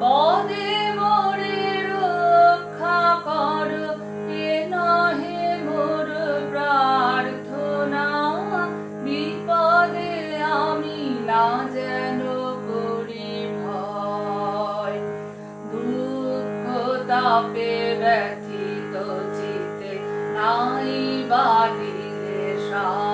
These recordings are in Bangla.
বিপদে মোরে প্রার্থনা। বিপদে আমি যেন তাপে ব্যথিত চিতে নাই বাড়িলে সান্ত্বনা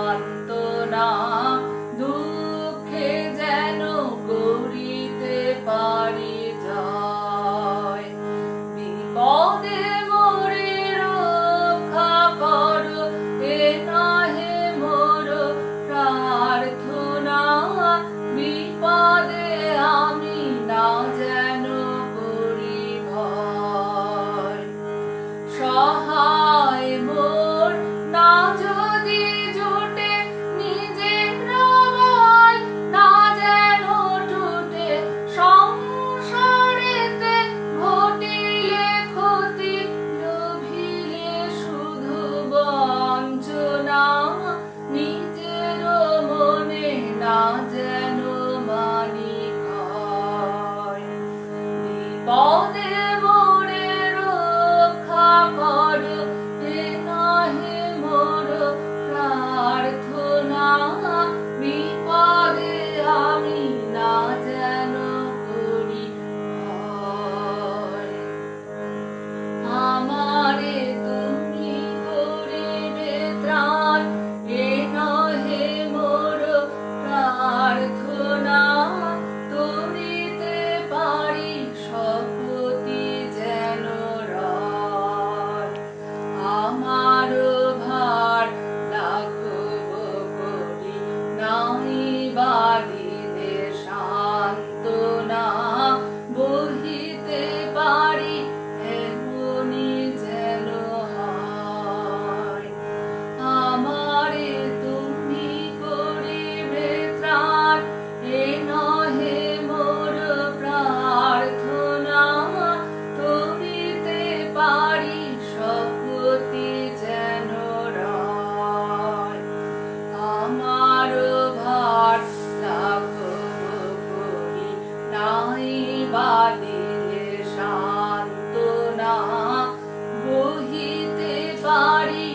பாடி